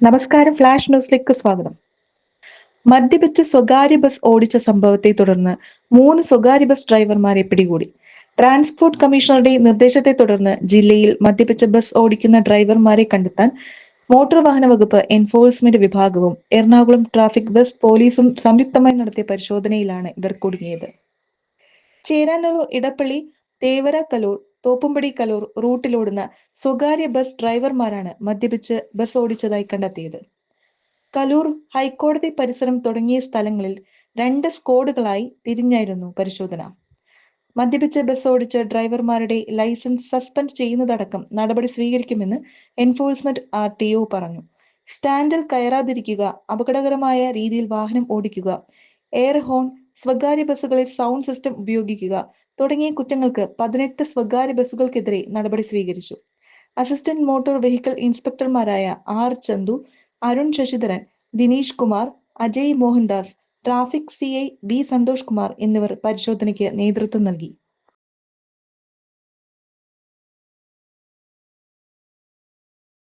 നമസ്കാരം ഫ്ലാഷ് ന്യൂസിലേക്ക് സ്വാഗതം. മദ്യപിച്ച് സ്വകാര്യ ബസ് ഓടിച്ച സംഭവത്തെ തുടർന്ന് മൂന്ന് സ്വകാര്യ ബസ് ഡ്രൈവർമാരെ പിടികൂടി. ട്രാൻസ്പോർട്ട് കമ്മീഷണറുടെ നിർദ്ദേശത്തെ തുടർന്ന് ജില്ലയിൽ മദ്യപിച്ച ബസ് ഓടിക്കുന്ന ഡ്രൈവർമാരെ കണ്ടെത്താൻ മോട്ടോർ വാഹന വകുപ്പ് എൻഫോഴ്സ്മെന്റ് വിഭാഗവും എറണാകുളം ട്രാഫിക് ബസ് പോലീസും സംയുക്തമായി നടത്തിയ പരിശോധനയിലാണ് ഇവർ കുടുങ്ങിയത്. ചേരാനൂർ ഇടപ്പള്ളി തേവര കലൂർ തോപ്പുംപടി കലൂർ റൂട്ടിലോടുന്ന സ്വകാര്യ ബസ് ഡ്രൈവർമാരാണ് മദ്യപിച്ച് ബസ് ഓടിച്ചതായി കണ്ടെത്തിയത്. കലൂർ ഹൈക്കോടതി പരിസരം തുടങ്ങിയ സ്ഥലങ്ങളിൽ രണ്ട് സ്കോഡുകളായി തിരിഞ്ഞായിരുന്നു പരിശോധന. മദ്യപിച്ച് ബസ് ഓടിച്ച ഡ്രൈവർമാരുടെ ലൈസൻസ് സസ്പെൻഡ് ചെയ്യുന്നതടക്കം നടപടി സ്വീകരിക്കുമെന്ന് എൻഫോഴ്സ്മെന്റ് ആർ ടി ഒ പറഞ്ഞു. സ്റ്റാൻഡിൽ കയറാതിരിക്കുക അപകടകരമായ രീതിയിൽ വാഹനം ഓടിക്കുക എയർ ഹോൺ സ്വകാര്യ ബസ്സുകളിൽ സൗണ്ട് സിസ്റ്റം ഉപയോഗിക്കുക തുടങ്ങിയ കുറ്റങ്ങൾക്ക് പതിനെട്ട് സ്വകാര്യ ബസ്സുകൾക്കെതിരെ നടപടി സ്വീകരിച്ചു. Assistant motor vehicle ഇൻസ്പെക്ടർമാരായ R Chandu Arun Sasidharan Dineesh Kumar Ajay Mohandas traffic C I B Santhosh Kumar എന്നിവർ പരിശോധനയ്ക്ക് നേതൃത്വം നൽകി.